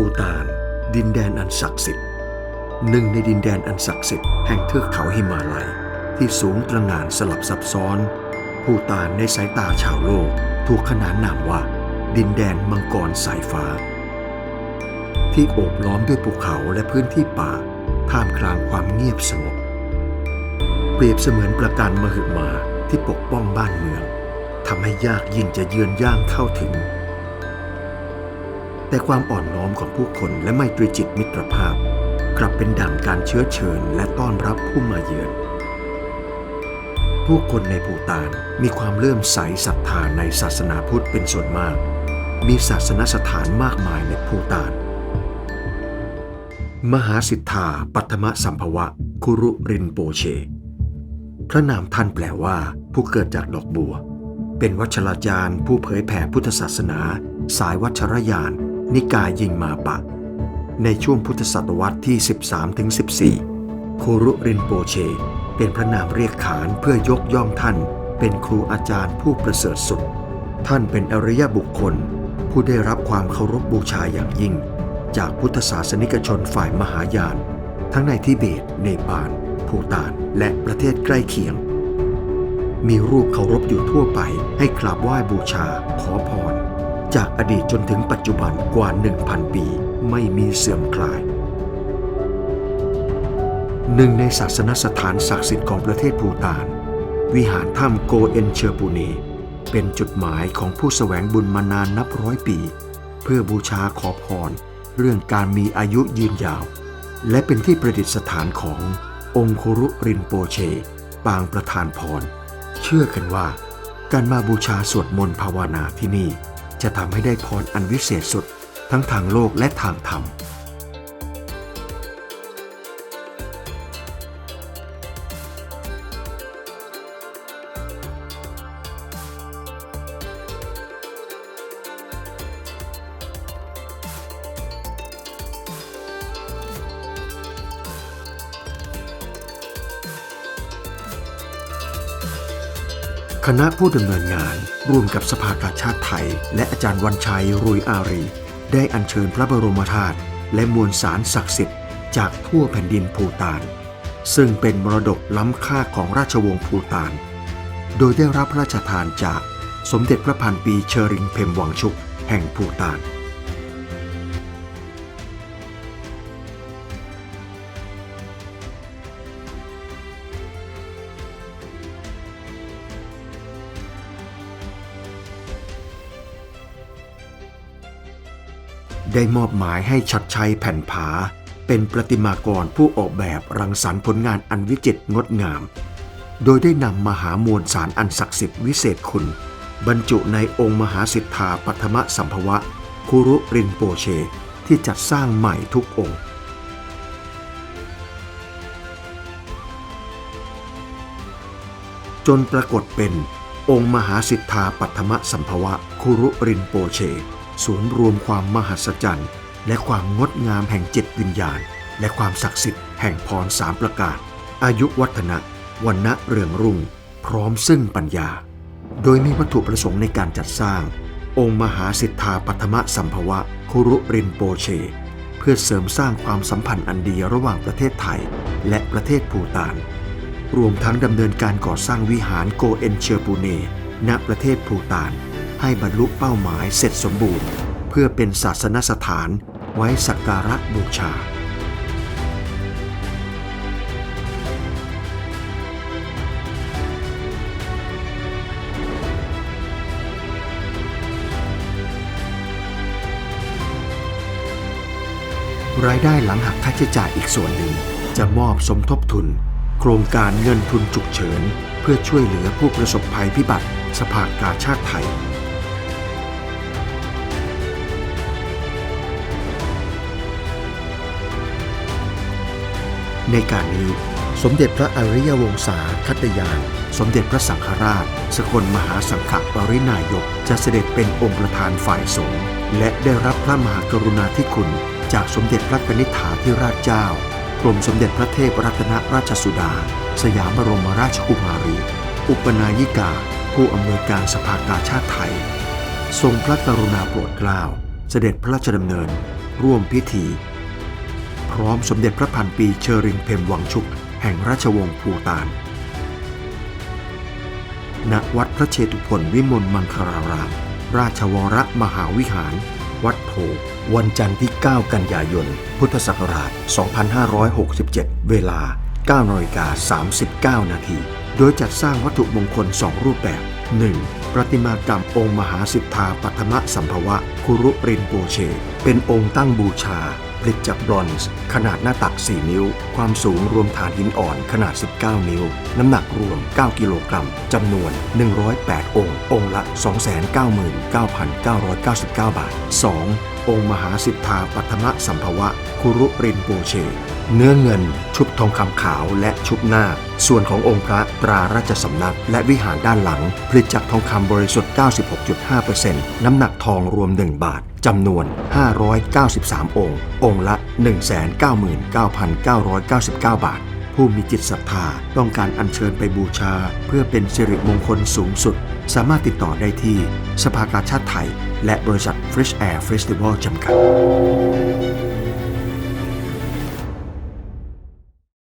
ภูตาน ดินแดนอันศักดิ์สิทธิ์ หนึ่งในดินแดนอันศักดิ์สิทธิ์แห่งเทือกเขาหิมาลัย ที่สูงตระหง่านสลับซับซ้อน ภูตานในสายตาชาวโลกถูกขนานนามว่า ดินแดนมังกรสายฟ้า ที่โอบล้อมด้วยภูเขาและพื้นที่ป่าท่ามกลางความเงียบสงบ เปรียบเสมือนประการมหึมาที่ปกป้องบ้านเมืองทำให้ยากยิ่งจะเยือนย่างเข้าถึง แต่ความอ่อนน้อมของผู้คนและไมตรีจิตมิตรภาพ กลับเป็นดั่งการเชื้อเชิญและต้อนรับผู้มาเยือน ผู้คนในภูตานมีความเลื่อมใสศรัทธาในศาสนาพุทธเป็นส่วนมาก มีศาสนสถานมากมายในภูตาน มหาสิทธาปัทมสัมภวะ คุรุรินโปเช พระนามท่านแปลว่าผู้เกิดจากดอกบัว เป็นวัชราจารย์ผู้เผยแผ่พุทธศาสนา สายวัชรยาน นิกายยิงมาปะ ในช่วงพุทธศตวรรษที่ 13-14 โครุรินโปเช เป็นพระนามเรียกขานเพื่อยกย่องท่านเป็นครูอาจารย์ผู้ประเสริฐสุด ท่านเป็นอริยบุคคล ผู้ได้รับความเคารพบูชาอย่างยิ่ง จากพุทธศาสนิกชนฝ่ายมหายาน ทั้งในทิเบต เนปาล ภูตาน และประเทศใกล้เคียง มีรูปเคารพอยู่ทั่วไปให้กราบไหว้บูชาขอพร จากอดีตจนถึงปัจจุบันกว่า 1,000 ปีไม่มีเสื่อมคลาย หนึ่งในศาสนสถานศักดิ์สิทธิ์ของประเทศภูตาน วิหารถ้ำโกเอนเชอร์ปูเนเป็นจุดหมายของผู้แสวงบุญมานานนับร้อยปี เพื่อบูชาขอพร เรื่องการมีอายุยืนยาว และเป็นที่ประดิษฐานขององคุรุรินโปเช ปางประธานพร เชื่อกันว่าการมาบูชาสวดมนต์ภาวนาที่นี่ จะทำให้ได้พรอันวิเศษสุด ทั้งทางโลกและทางธรรม คณะผู้ดำเนินงาน ร่วมกับสภากาชาติไทย และอาจารย์วันชัยรุยอารี ได้อัญเชิญพระบรมธาตุและมวลสารศักดิ์สิทธิ์จากทั่วแผ่นดินภูตาน ซึ่งเป็นมรดกล้ำค่าของราชวงศ์ภูตาน โดยได้รับพระราชทานจากสมเด็จพระพันปีเชอริงเพมวังชุก แห่งภูตาน ได้มอบหมายให้ชัดชัยแผ่นผา เป็นประติมากรผู้ออกแบบรังสรรค์ผลงานอันวิจิตรงดงาม โดยได้นำมหามวลสารอันศักดิ์สิทธิ์วิเศษคุณ บรรจุในองค์มหาสิทธาปัทมสัมภวะคุรุรินโปเช ที่จัดสร้างใหม่ทุกองค์จนปรากฏเป็นองค์มหาสิทธาปัทมสัมภวะคุรุรินโปเช ศูนย์รวมความมหัศจรรย์และความงดงามแห่งจิตวิญญาณ และความศักดิ์สิทธิ์แห่งพรสามประการอายุวัฒนะวันณะเรืองรุ่ง พร้อมซึ่งปัญญา โดยมีวัตถุประสงค์ในการจัดสร้าง องค์มหาสิทธาปัทมสัมภวะคุรุรินโปเช เพื่อเสริมสร้างความสัมพันธ์อันดีระหว่างประเทศไทย และประเทศภูตาน รวมทั้งดำเนินการก่อสร้างวิหารโกเอนเชอร์ปูเนณประเทศภูตาน ให้บรรลุเป้าหมายเสร็จสมบูรณ์ เพื่อเป็นศาสนสถานไว้สักการะบูชารายได้หลังหักค่าใช้จ่ายอีกส่วนหนึ่ง จะมอบสมทบทุน โครงการเงินทุนฉุกเฉิน เพื่อช่วยเหลือผู้ประสบภัยพิบัติสภากาชาติไทย ในการนี้สมเด็จพระอริยวงศาคัตยาน สมเด็จพระสังฆราช สกลมหาสังฆปรินายก จะเสด็จเป็นองค์ประธานฝ่ายสงฆ์และได้รับพระมหากรุณาธิคุณ จากสมเด็จพระนิษฐาธิราชเจ้ากรมสมเด็จพระเทพรัตนราชสุดา สยามบรมราชกุมารี อุปนายิกา ผู้อำนวยการสภากาชาติไทย ทรงพระกรุณาโปรดเกล้า เสด็จพระราชดำเนิน ร่วมพิธี ร้อมสมเด็จพระพันปีเชอริงเพมวังชุก แห่งราชวงศ์ภูตาน ณ วัดพระเชตุพนวิมลมังคาราราม ราชวรมหาวิหาร วัดโพวันจันทร์ที่ 9 กันยายน พุทธศักราช 2567 เวลา9นาฬิกา39 นาที โดยจัดสร้างวัตถุมงคล 2 รูปแบบ 1. ประติมากรรมองค์มหาสิทธาปัทมะสัมภวะคุรุรินโปเช เป็นองค์ตั้งบูชาผลิตจากบรอนซ์ ขนาดหน้าตัก 4 นิ้ว ความสูงรวมฐานหินอ่อนขนาด 19 นิ้ว น้ำหนักรวม 9 กิโลกรัมจำนวน 108 องค์ องค์ละ 299,999 บาท 2. องค์มหาสิทธาปัทมะสัมภวะ คุรุรินโปเช เนื้อเงิน ชุบทองคำขาวและชุบหน้า ส่วนขององค์พระตราราชสำนัก และวิหารด้านหลัง ผลิตจากทองคำบริสุทธิ์ 96.5%น้ำหนักทองรวม 1 บาท จำนวน 593 องค์ องค์ละ 199,999 บาท ผู้มีจิตศรัทธาต้องการอัญเชิญไปบูชา เพื่อเป็นสิริมงคลสูงสุด สามารถติดต่อได้ที่สภากาชาติไทย และบริษัท Fresh Air Festival จำกัด